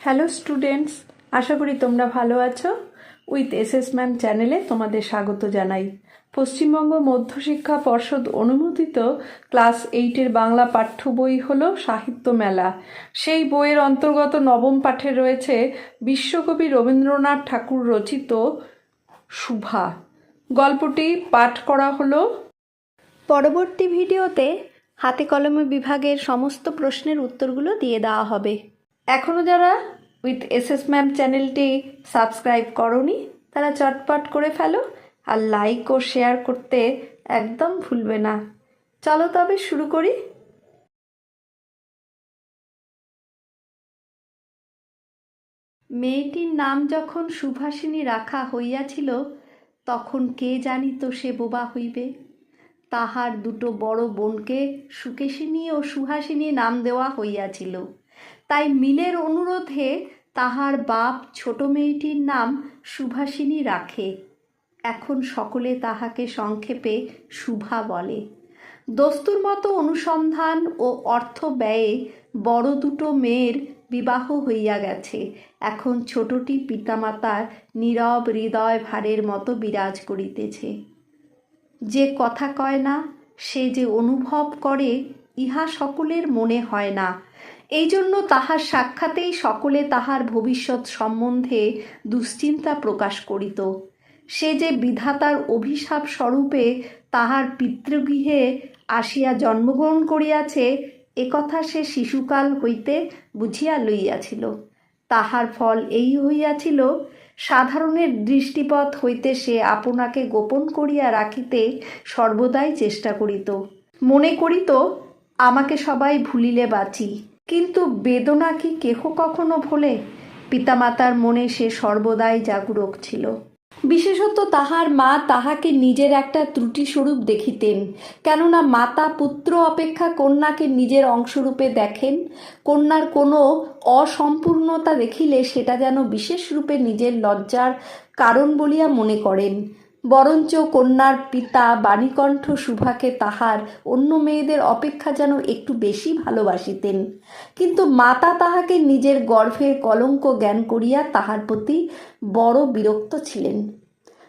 Hello students আশা করি তোমরা ভালো আছো। উইথ এস এস ম্যাম চ্যানেলে তোমাদের স্বাগত জানাই। পশ্চিমবঙ্গ মধ্যশিক্ষা পর্ষদ অনুমোদিত ক্লাস এইটের বাংলা পাঠ্য বই হল সাহিত্য মেলা। সেই বইয়ের অন্তর্গত নবম পাঠে রয়েছে বিশ্বকবি রবীন্দ্রনাথ ঠাকুর রচিত শুভা। গল্পটি পাঠ করা হলো। পরবর্তী ভিডিওতে হাতে কলমে বিভাগের সমস্ত প্রশ্নের উত্তরগুলো দিয়ে দেওয়া হবে। এখনও যারা উইথ এস এস ম্যাম চ্যানেলটি সাবস্ক্রাইব করনি, তারা চটপট করে ফেলো আর লাইক ও শেয়ার করতে একদম ভুলবে না। চলো তবে শুরু করি। মেয়েটির নাম যখন সুভাষিনী রাখা হইয়াছিল, তখন কে জানিত সে বোবা হইবে? তাহার দুটো বড় বোনকে সুকেশিনী ও সুহাসিনী নাম দেওয়া হইয়াছিল। তাই মিলের অনুরোধে তাহার বাপ ছোট মেয়েটির নাম সুভাষিনী রাখে। এখন সকলে তাহাকে সংক্ষেপে শুভা বলে। দস্তুর মতো অনুসন্ধান ও অর্থ ব্যয়ে বড় দুটো মেয়ের বিবাহ হইয়া গেছে। এখন ছোটটি পিতামাতার নীরব হৃদয় ভারের মতো বিরাজ করিতেছে। যে কথা কয় না, সে যে অনুভব করে, ইহা সকলের মনে হয় না। এই জন্য তাহার সাক্ষাতেই সকলে তাহার ভবিষ্যৎ সম্বন্ধে দুশ্চিন্তা প্রকাশ করিত। সে যে বিধাতার অভিশাপ স্বরূপে তাহার পিতৃগৃহে আসিয়া জন্মগ্রহণ করিয়াছে একথা সে শিশুকাল হইতে বুঝিয়া লইয়াছিল। তাহার ফল এই হইয়াছিল, সাধারণের দৃষ্টিপথ হইতে সে আপনাকে গোপন করিয়া রাখিতে সর্বদাই চেষ্টা করিত। মনে করিত, আমাকে সবাই ভুলিলে বাঁচি। কিন্তু বেদনা কি কেহ কখনো ভোলে? পিতামাতার মনে সে সর্বদাই জাগরুক ছিল। বিশেষত তাহার মা তাহাকে নিজের একটা ত্রুটিস্বরূপ দেখিতেন। কেননা মাতা পুত্র অপেক্ষা কন্যাকে নিজের অংশরূপে দেখেন। কন্যার কোনো অসম্পূর্ণতা দেখিলে সেটা যেন বিশেষ রূপে নিজের লজ্জার কারণ বলিয়া মনে করেন। বরঞ্চ কন্যার পিতা বাণীকণ্ঠ সুভাকে তাহার অন্য মেয়েদের অপেক্ষা যেন একটু বেশি ভালোবাসিতেন। কিন্তু মাতা তাহাকে নিজের গর্ভের কলঙ্ক জ্ঞান করিয়া তাহার প্রতি বড় বিরক্ত ছিলেন।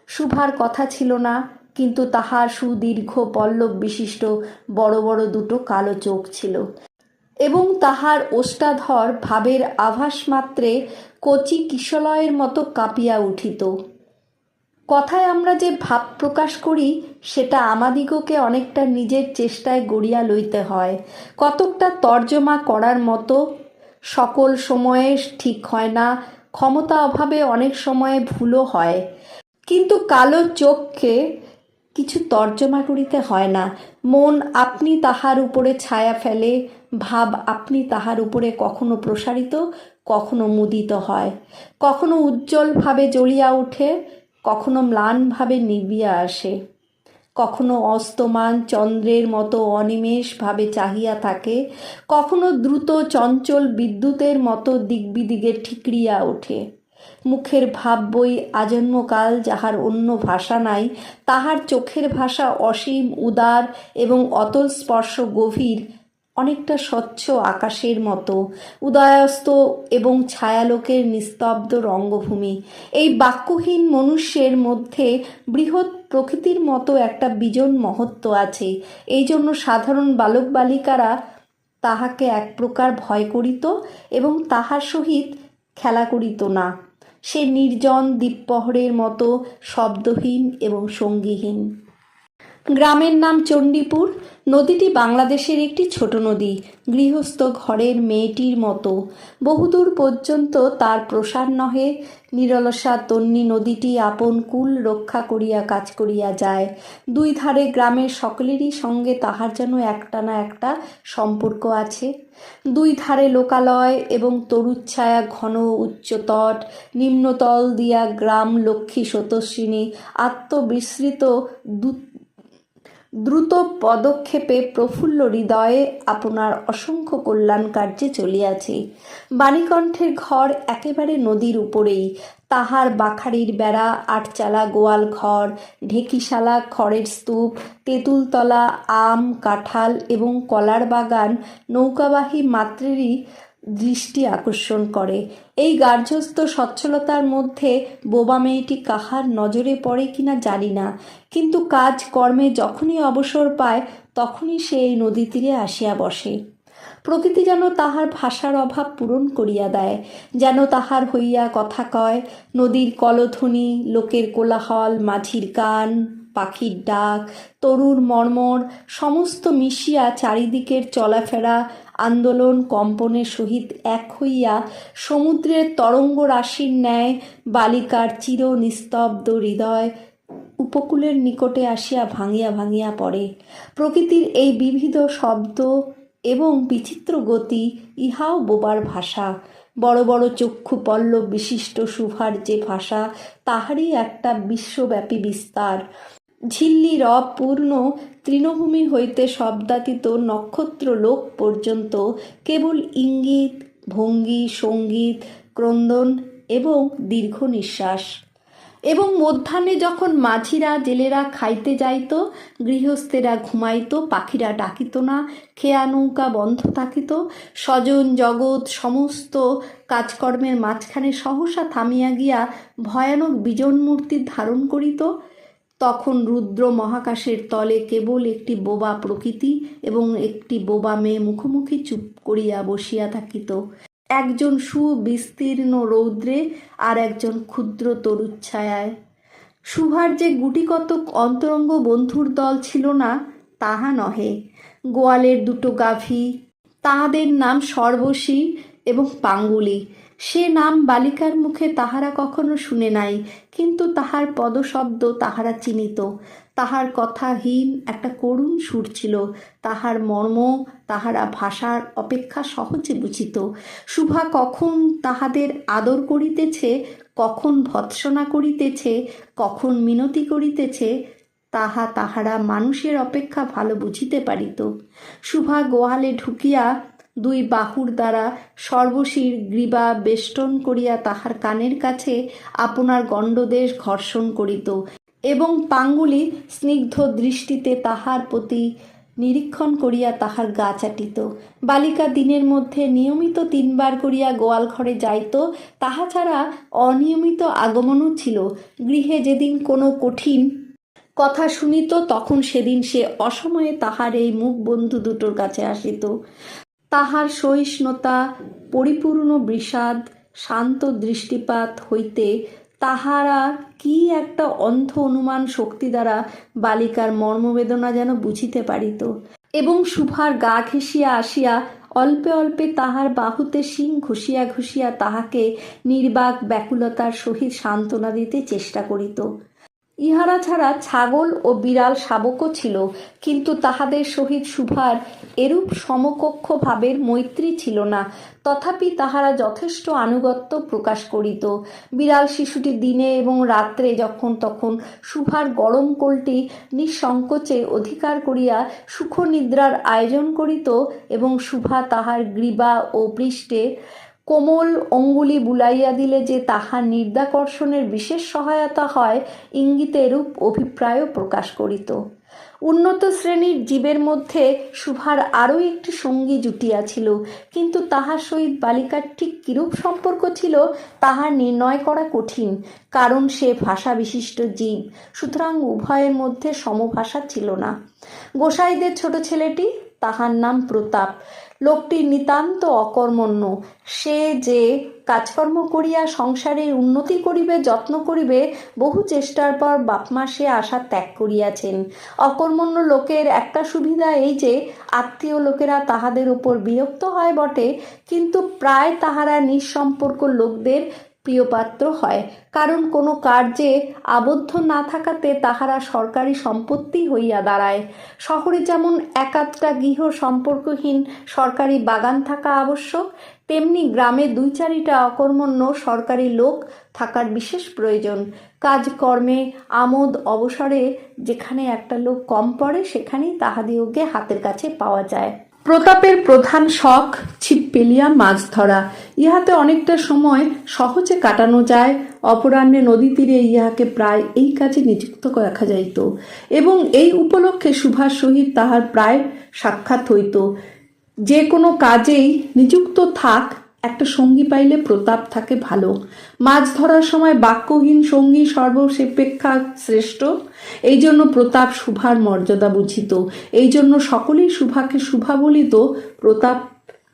শুভার কথা ছিল না, কিন্তু তাহার সুদীর্ঘ পল্লব বিশিষ্ট বড় বড় দুটো কালো চোখ ছিল এবং তাহার ওষ্ঠাধর ভাবের আভাস মাত্রে কচি কিশলয়ের মতো কাঁপিয়া উঠিত। কথায় আমরা যে ভাব প্রকাশ করি, সেটা আমাদিগকে অনেকটা নিজের চেষ্টায় গড়িয়া লইতে হয়। কতকটা তর্জমা করার মতো সকল সময়ে ঠিক হয় না, ক্ষমতা অভাবে অনেক সময়ে ভুলও হয়। কিন্তু কালো চোখকে কিছু তর্জমা করিতে হয় না। মন আপনি তাহার উপরে ছায়া ফেলে, ভাব আপনি তাহার উপরে কখনো প্রসারিত, কখনো মুদিত হয়। কখনো উজ্জ্বলভাবে জ্বলিয়া ওঠে কখনো ম্লানভাবে নিবিয়া আসে, কখনো অস্তমান চন্দ্রের মতো অনিমেষভাবে চাহিয়া থাকে, কখনো দ্রুত চঞ্চল বিদ্যুতের মতো দিগবিদিগে ঠিকরিয়া ওঠে। মুখের ভাব বই আজন্মকাল যাহার অন্য ভাষা নাই, তাহার চোখের ভাষা অসীম উদার এবং অতল স্পর্শ গভীর অনেকটা স্বচ্ছ আকাশের মতো, উদয়াস্ত এবং ছায়ালোকের নিস্তব্ধ রঙ্গভূমি। এই বাক্যহীন মনুষ্যের মধ্যে বৃহৎ প্রকৃতির মতো একটা বিজন মহত্ব আছে। এই জন্য সাধারণ বালক বালিকারা তাহাকে এক প্রকার ভয় করিত এবং তাহার সহিত খেলা করিত না। সে নির্জন দ্বীপপহরের মতো শব্দহীন এবং সঙ্গীহীন। গ্রামের নাম চণ্ডীপুর। নদীটি বাংলাদেশের একটি ছোট নদী। গৃহস্থ ঘরের মেয়েটির মতো। বহুদূর পর্যন্ত তার প্রসার নহে। নিরলসা তন্নি নদীটি আপন কুল রক্ষা করিয়া কাজ করিয়া যায়। দুই ধারে গ্রামের সকলেরই সঙ্গে তাহার যেন একটা না একটা সম্পর্ক আছে। দুই ধারে লোকালয় এবং তরুচ্ছায়া ঘন উচ্চতট, নিম্নতল দিয়া গ্রাম লক্ষ্মী সতস্বিনী, আত্মবিস্মৃত দু দ্রুত পদক্ষেপে প্রফুল্ল হৃদয়ে আপনার অসংখ্য কল্যাণ কার্যে চলিয়াছে। বাণীকণ্ঠের ঘর একেবারে নদীর উপরেই। তাহার বাখারির বেড়া, আটচালা গোয়াল ঘর, ঢেকিশালা খড়ের স্তূপ, তেঁতুলতলা, আম, কাঁঠাল এবং কলার বাগান নৌকাবাহী মাত্রেরই দৃষ্টি আকর্ষণ করে। এই গার্হস্থ্য সচ্ছলতার মধ্যে বোবা মেয়েটি কাহার নজরে পড়ে কিনা জানি না। কিন্তু কাজ কর্মে যখনই অবসর পায়, তখনই সে এই নদী তীরে আসিয়া বসে। প্রকৃতি যেন তাহার ভাষার অভাব পূরণ করিয়া দেয়, যেন তাহার হইয়া কথা কয়, নদীর কলধ্বনি, লোকের কোলাহল, মাঝির গান পাখির ডাক, তরুর মর্মর, সমস্ত মিশিয়া চারিদিকের চলাফেরা আন্দোলন কম্পনের সহিত এক হইয়া সমুদ্রের তরঙ্গ রাশির ন্যায় বালিকার চির নিস্তব্ধ হৃদয় উপকূলের নিকটে আসিয়া ভাঙিয়া ভাঙিয়া পড়ে। প্রকৃতির এই বিবিধ শব্দ এবং বিচিত্র গতি ইহাও বোবার ভাষা। বড় বড় চক্ষু পল্লব বিশিষ্ট সুভার যে ভাষা, তাহারই একটা বিশ্বব্যাপী বিস্তার। ঝিল্লি রব পূর্ণ তৃণভূমি হইতে শব্দাতীত নক্ষত্র লোক পর্যন্ত কেবল ইঙ্গিত, ভঙ্গি, সংগীত, ক্রন্দন এবং দীর্ঘ নিঃশ্বাস। এবং মধ্যাহ্নে যখন মাঝিরা জেলেরা খাইতে যাইত, গৃহস্থেরা ঘুমাইত, পাখিরা ডাকিত না, খেয়া নৌকা বন্ধ থাকিত, স্বজন, জগৎ সমস্ত কাজকর্মের মাঝখানে সহসা থামিয়া গিয়া ভয়ানক বিজন মূর্তি ধারণ করিত তখন রুদ্র মহাকাশের তলে কেবল একটি বোবা প্রকৃতি এবং একটি বোবা মেয়ে মুখোমুখি চুপ করিয়া বসিয়া থাকিত। একজন সুবিস্তীর্ণ রৌদ্রে আর একজন ক্ষুদ্র তরুচ্ছায়ায় সুভার যে গুটিকতক অন্তরঙ্গ বন্ধুর দল ছিল না, তাহা নহে। গোয়ালের দুটো গাভী, তাহাদের নাম সর্বশী এবং পাঙ্গুলি। সে নাম বালিকার মুখে তাহারা কখনো শুনে নাই, কিন্তু তাহার পদশব্দ তাহারা চিনিত। তাহার কথাহীন একটা করুণ সুর ছিল, তাহার মর্ম, তাহারা ভাষার অপেক্ষা সহজে বুঝিত। শুভা কখন তাহাদের আদর করিতেছে, কখন ভৎসনা করিতেছে, কখন মিনতি করিতেছে, তাহা তাহারা মানুষের অপেক্ষা ভালো বুঝিতে পারিত। শুভা গোয়ালে ঢুকিয়া দুই বাহুর দ্বারা সর্বশীর গ্রীবা বেষ্টন করিয়া তাহার কানের কাছে আপনার গণ্ডদেশ ঘর্ষণ করিত এবং পাঙ্গুলি স্নিগ্ধ দৃষ্টিতে তাহার প্রতি নিরীক্ষণ করিয়া তাহার গা চাটিত। বালিকা দিনের মধ্যে নিয়মিত তিনবার করিয়া গোয়াল ঘরে যাইত, তাহা ছাড়া অনিয়মিত আগমনও ছিল। গৃহে যেদিন কোনো কঠিন কথা শুনিত, তখন সেদিন সে অসময়ে তাহার এই মুখ বন্ধু দুটোর কাছে আসিত। তাহার সহিষ্ণুতা পরিপূর্ণ বিষাদ, শান্ত দৃষ্টিপাত হইতে তাহারা কি একটা অন্ধ অনুমান শক্তি দ্বারা বালিকার মর্মবেদনা যেন বুঝিতে পারিত। এবং শুভার গা ঘেঁষিয়া আসিয়া অল্পে অল্পে তাহার বাহুতে শিং ঘুষিয়া ঘুষিয়া তাহাকে নির্বাক ব্যাকুলতার সহিত সান্ত্বনা দিতে চেষ্টা করিত। ইহারা ছাড়া ছাগল ও বিড়াল শাবকও ছিল, কিন্তু তাহাদের সহিত সুভার এরূপ সমকক্ষ ভাবের মৈত্রী ছিল না। তথাপি তাহারা যথেষ্ট আনুগত্য প্রকাশ করিত। বিড়াল শিশুটি দিনে এবং রাত্রে যখন তখন সুভার গরম কোলটি নিঃসংকোচে অধিকার করিয়া সুখনিদ্রার আয়োজন করিত এবং সুভা তাহার গ্রীবা ও পৃষ্ঠে কোমল অঙ্গুলি বুলাইয়া দিলে যে তাহার নির্দাকর্ষণের বিশেষ সহায়তা হয় ইঙ্গিতে এরূপ অভিপ্রায়ও প্রকাশ করিত। উন্নত শ্রেণির জীবের মধ্যে সুভার আরও একটি সঙ্গী জুটিয়াছিল, কিন্তু তাহার সহিত বালিকার ঠিক কিরূপ সম্পর্ক ছিল, তাহা নির্ণয় করা কঠিন, কারণ সে ভাষা বিশিষ্ট জীব, সুতরাং উভয়ের মধ্যে সমভাষা ছিল না। গোসাইদের ছোট ছেলেটি তাহার নাম প্রতাপ। লোকটি নিতান্ত অকর্মণ্য। সে যে কাজকর্ম করিয়া সংসারের উন্নতি করিবে, যত্ন করিবে, বহু চেষ্টার পর বাপমা সে আশা ত্যাগ করিয়াছেন। অকর্মণ্য লোকের একটা সুবিধা এই যে, আত্মীয় লোকেরা তাহাদের উপর বিরক্ত হয় বটে, কিন্তু প্রায় তাহারা নিঃসম্পর্ক লোকদের প্রিয়পাত্র হয়, কারণ কোনো কার্যে আবদ্ধ না থাকাতে তাহারা সরকারি সম্পত্তি হইয়া দাঁড়ায়। শহরে যেমন একাধটা গৃহ সম্পর্কহীন সরকারি বাগান থাকা আবশ্যক, তেমনি গ্রামে দুই চারিটা অকর্মণ্য সরকারি লোক থাকার বিশেষ প্রয়োজন। কাজকর্মে, আমোদ অবসরে যেখানে একটা লোক কম পড়ে, সেখানেই তাহাদিওকে হাতের কাছে পাওয়া যায়। প্রতাপের প্রধান শখ ছিপ পেলিয়া মাছ ধরা। ইহাতে অনেকটা সময় সহজে কাটানো যায়। অপরাহ্নে নদী তীরে ইহাকে প্রায় এই কাজে নিযুক্ত রাখা যাইত এবং এই উপলক্ষে সুভাষ সহিত তাহার প্রায় সাক্ষাৎ হইত। যে কোনো কাজেই নিযুক্ত থাক একটা সঙ্গী পাইলে প্রতাপ থাকে ভালো। মাছ ধরার সময় বাক্যহীন সঙ্গী সর্বসেপেক্ষা শ্রেষ্ঠ। এই জন্য প্রতাপ শুভার মর্যাদা বুঝিত। এই জন্য সকলেই শুভাকে শুভা বলিত। প্রতাপ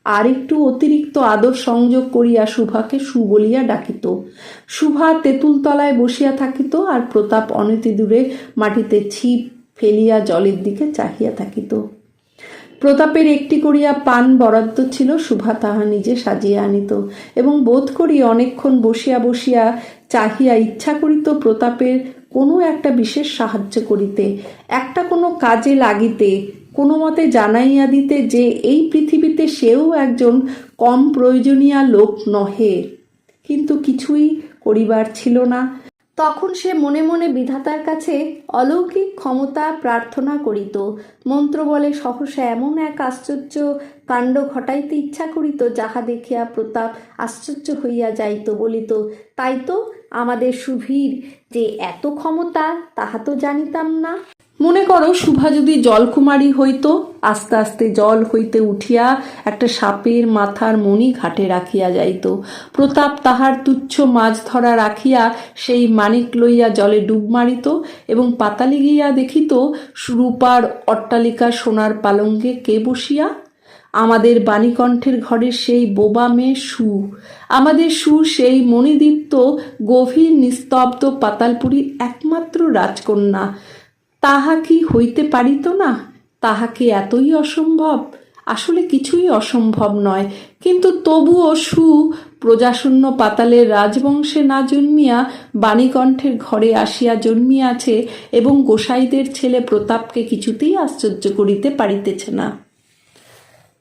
আর একটু অতিরিক্ত আদর সংযোগ করিয়া শুভাকে সু বলিয়া ডাকিত। শুভা তেঁতুলতলায় বসিয়া থাকিত আর প্রতাপ অনতি দূরে মাটিতে ছিপ ফেলিয়া জলের দিকে চাহিয়া থাকিত। প্রতাপের একটি করিয়া পান বরাদ্দ ছিল, সুভা তাহা নিজে সাজিয়া আনিত এবং বোধ করি অনেকক্ষণ বসিয়া বসিয়া চাহিয়া ইচ্ছা করিত প্রতাপের কোনো একটা বিশেষ সাহায্য করিতে। একটা কোনো কাজে লাগিতে, কোনো মতে জানাইয়া দিতে যে এই পৃথিবীতে সেও একজন কম প্রয়োজনীয় লোক নহে। কিন্তু কিছুই করিবার ছিল না। তখন সে মনে মনে বিধাতার কাছে অলৌকিক ক্ষমতা প্রার্থনা করিত। মন্ত্র বলে, সহসা এমন এক আশ্চর্য কাণ্ড ঘটাইতে ইচ্ছা করিত, যাহা দেখিয়া প্রতাপ আশ্চর্য হইয়া যাইত, বলিত, তাই তো আমাদের সুভীর যে এত ক্ষমতা, তাহা তো জানিতাম না। মনে করো শুভা যদি জলকুমারী হইতো, আস্তে আস্তে জল হইতে উঠিয়া একটা সাপের মাথার মণি ঘাটে রাখিয়া যাইত। প্রতাপ তাহার তুচ্ছ মাছ ধরা রাখিয়া সেই মানিক লইয়া জলে ডুব মারিত এবং পাতালি গিয়া দেখিত রূপার অট্টালিকা সোনার পালঙ্কে কে বসিয়া? আমাদের বাণীকণ্ঠের ঘরের সেই বোবা মেয়ে সু। আমাদের সু সেই মণিদীপ্ত, গভীর নিস্তব্ধ পাতালপুরীর একমাত্র রাজকন্যা। তাহা কি হইতে পারিত না? তাহা কি এতই অসম্ভব? আসলে কিছুই অসম্ভব নয়। কিন্তু তবুও সু প্রজাশূন্য পাতালের রাজবংশে না জন্মিয়া বাণীকণ্ঠের ঘরে আসিয়া জন্মিয়াছে এবং গোসাইদের ছেলে প্রতাপকে কিছুতেই আশ্চর্য করিতে পারিতেছে না।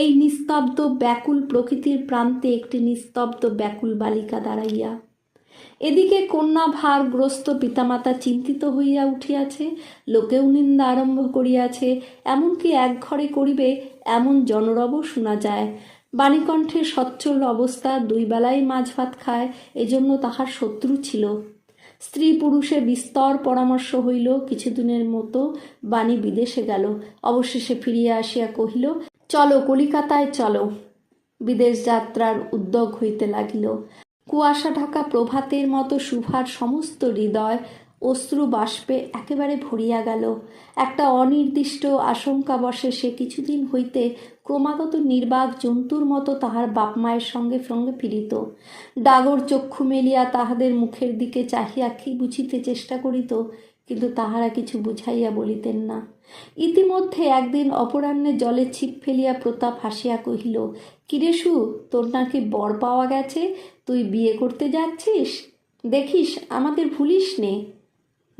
এই নিস্তব্ধ ব্যাকুল প্রকৃতির প্রান্তে একটি নিস্তব্ধ ব্যাকুল বালিকা দাঁড়াইয়া। এদিকে কন্যা ভারগ্রস্ত পিতামাতা চিন্তিত হইয়া উঠিয়াছে, লোকেও নিন্দা আরম্ভ করিয়াছে, এমনকি এক ঘরে করিবে এমন জনরবও শোনা যায়। বাণীকণ্ঠের সচ্ছল অবস্থা, দুই বেলায় মাছ ভাত খায়, এজন্য তাহার শত্রু ছিল। স্ত্রী পুরুষে বিস্তর পরামর্শ হইল, কিছুদিনের মতো বাণী বিদেশে গেল। অবশেষে ফিরিয়া আসিয়া কহিল চলো কলিকাতায় চলো। বিদেশ যাত্রার উদ্যোগ হইতে লাগিল। কুয়াশা ঢাকা প্রভাতের মতো শুভার সমস্ত হৃদয় অশ্রু বাষ্পে একেবারে ভরিয়া গেল। একটা অনির্দিষ্ট আশঙ্কা বসে সে কিছুদিন হইতে ক্রমাগত নির্বাক জন্তুর মতো তাহার বাপ মায়ের সঙ্গে সঙ্গে ফিরিত। ডাগর চক্ষু মেলিয়া তাহাদের মুখের দিকে চাহিয়া কি বুঝিতে চেষ্টা করিত, কিন্তু তাহারা কিছু বুঝাইয়া বলিতেন না। ইতিমধ্যে একদিন অপরাহ্নে জলে ছিপ ফেলিয়া প্রতাপ হাসিয়া কহিল কিরেশু তোর নাকি বর পাওয়া গেছে? তুই বিয়ে করতে যাচ্ছিস? দেখিস, আমাদের ভুলিস নে।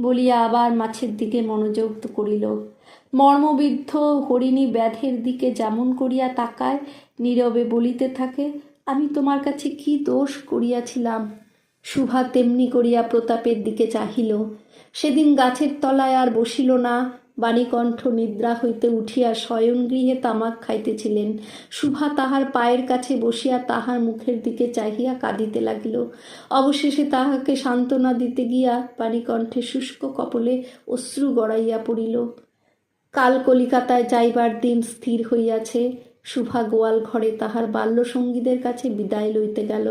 বলিয়া আবার মাছের দিকে মনোযোগ করিল। মর্মবিদ্ধ হরিণী ব্যাধের দিকে যেমন করিয়া তাকায়, নীরবে বলিতে থাকে, আমি তোমার কাছে কি দোষ করিয়াছিলাম? শুভা তেমনি করিয়া প্রতাপের দিকে চাহিল। সেদিন গাছের তলায় আর বসিল না বাণীকণ্ঠ নিদ্রা হইতে উঠিয়া শয়নগৃহে তামাক খাইতেছিলেন। শুভা তাহার পায়ের কাছে বসিয়া তাহার মুখের দিকে চাহিয়া কাঁদিতে লাগিল। অবশেষে তাহাকে সান্ত্বনা দিতে গিয়া বাণীকণ্ঠে শুষ্ক কপলে অশ্রু গড়াইয়া পড়িল। কাল কলিকাতায় যাইবার দিন স্থির হইয়াছে। শুভা গোয়াল ঘরে তাহার বাল্যসঙ্গীদের কাছে বিদায় লইতে গেল।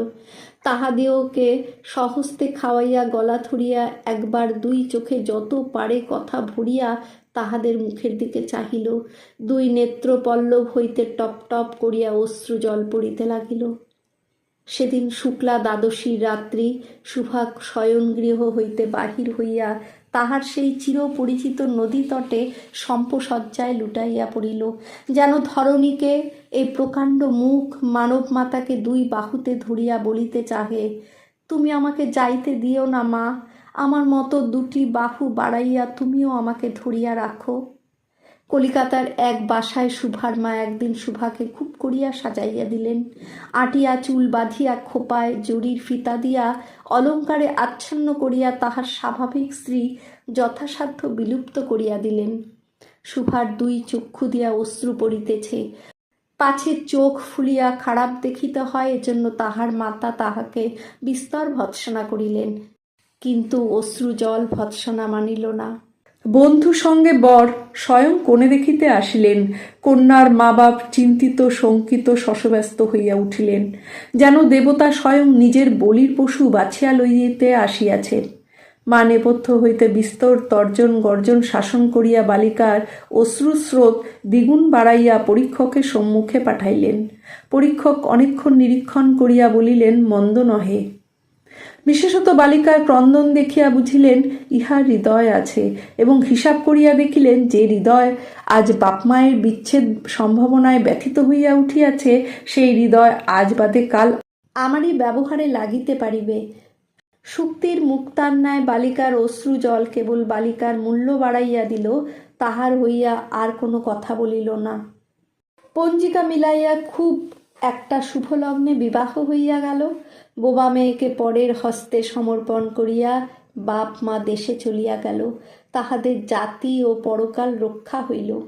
তাহাদিওকে সহস্তে খাওয়াইয়া গলা ধরিয়া একবার দুই চোখে যত পারে কথা ভরিয়া তাহাদের মুখের দিকে চাহিল। দুই নেত্র পল্লব হইতে টপ টপ করিয়া অশ্রু জল পড়িতে লাগিল। সেদিন শুক্লা দ্বাদশীর রাত্রি সুভাগ শয়নগৃহ হইতে বাহির হইয়া তাহার সেই চিরপরিচিত নদী তটে সম্পসজ্জায় লুটাইয়া পড়িল। যেন ধরণীকে এই প্রকাণ্ড মুখ মানব মাতাকে দুই বাহুতে ধরিয়া বলিতে চাহে, তুমি আমাকে যাইতে দিও না মা আমার মতো দুটি বাহু বাড়াইয়া তুমিও আমাকে ধরিয়া রাখো। কলিকাতার এক বাসায় সুভার মা একদিন সুভাকে খুব করিয়া সাজাইয়া দিলেন। আটিয়া চুল বাঁধিয়া খোপায় জরির ফিতা দিয়া অলঙ্কারে আচ্ছন্ন করিয়া তাহার স্বাভাবিক স্ত্রী যথাসাধ্য বিলুপ্ত করিয়া দিলেন। সুভার দুই চক্ষু দিয়া অশ্রু পড়িতেছে। পাছে চোখ ফুলিয়া খারাপ দেখিতে হয়, এজন্য তাহার মাতা তাহাকে বিস্তর ভৎসনা করিলেন। কিন্তু অশ্রু জল ভৎসনা মানিল না। বন্ধু সঙ্গে বর স্বয়ং কোণে দেখিতে আসিলেন। কন্যার মা বাপ চিন্তিত, শঙ্কিত, শশব্যস্ত হইয়া উঠিলেন। যেন দেবতা স্বয়ং নিজের বলির পশু বাছিয়া লইতে আসিয়াছেন। মা নেপথ্য হইতে বিস্তর তর্জন গর্জন শাসন করিয়া বালিকার অশ্রুস্রোত দ্বিগুণ বাড়াইয়া পরীক্ষকের সম্মুখে পাঠাইলেন। পরীক্ষক অনেকক্ষণ নিরীক্ষণ করিয়া বলিলেন, মন্দ নহে। বিশেষত বালিকার ক্রন্দন দেখিয়া বুঝিলেন, ইহার হৃদয় আছে এবং হিসাব করিয়া দেখিলেন যে হৃদয় আজ বাপমায়ের বিচ্ছেদ সম্ভাবনায় ব্যথিত হইয়া উঠিয়াছে, সেই হৃদয় আজ বাদে কাল আমারই ব্যবহারে লাগিতে পারিবে। শুক্তির মুক্তার ন্যায় বালিকার অশ্রু জল কেবল বালিকার মূল্য বাড়াইয়া দিল, তাহার হইয়া আর কোনো কথা বলিল না। পঞ্জিকা মিলাইয়া খুব একটা শুভ লগ্নে বিবাহ হইয়া গেল। বোবা মেয়েকে পরের হস্তে সমর্পণ করিয়া বাপ মা দেশে চলিয়া গেল। তাহাদের জাতি ও পরকাল রক্ষা হইল।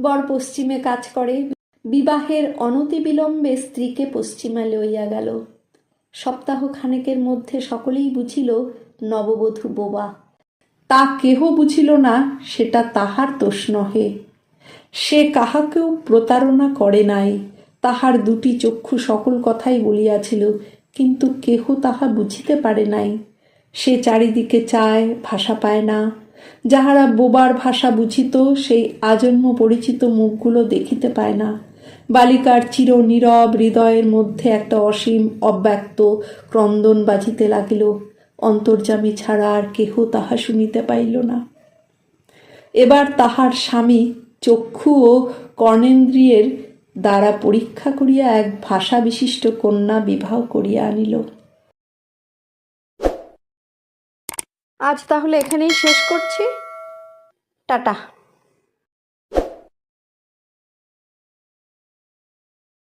বর পশ্চিমে কাজ করে, বিবাহের অনতিবিলম্বে স্ত্রীকে পশ্চিমে লইয়া গেল। সপ্তাহ খানেকের মধ্যে সকলেই বুঝিল, নববধূ বোবা। তা কেহ বুঝিল না, সেটা তাহার দোষ নহে। সে কাহাকেও প্রতারণা করে নাই। তাহার দুটি চক্ষু সকল কথাই বলিয়াছিল কিন্তু কেহ তাহা বুঝিতে পারে নাই। সে চারিদিকে চায়, ভাষা পায় না। যাহারা বোবার ভাষা বুঝিত, সেই আজন্ম পরিচিত মুখগুলো দেখিতে পায় না। বালিকার চির নীরব হৃদয়ের মধ্যে একটা অসীম, অব্যক্ত ক্রন্দন বাজিতে লাগিল। অন্তর্যামী ছাড়া আর কেহ তাহা শুনিতে পাইল না। এবার তাহার স্বামী চক্ষু ও কর্ণেন্দ্রিয়ের দ্বারা পরীক্ষা করিয়া এক ভাষা বিশিষ্ট কন্যা বিবাহ করিয়া আনিল। আজ তাহলে এখানেই শেষ করছি। টাটা।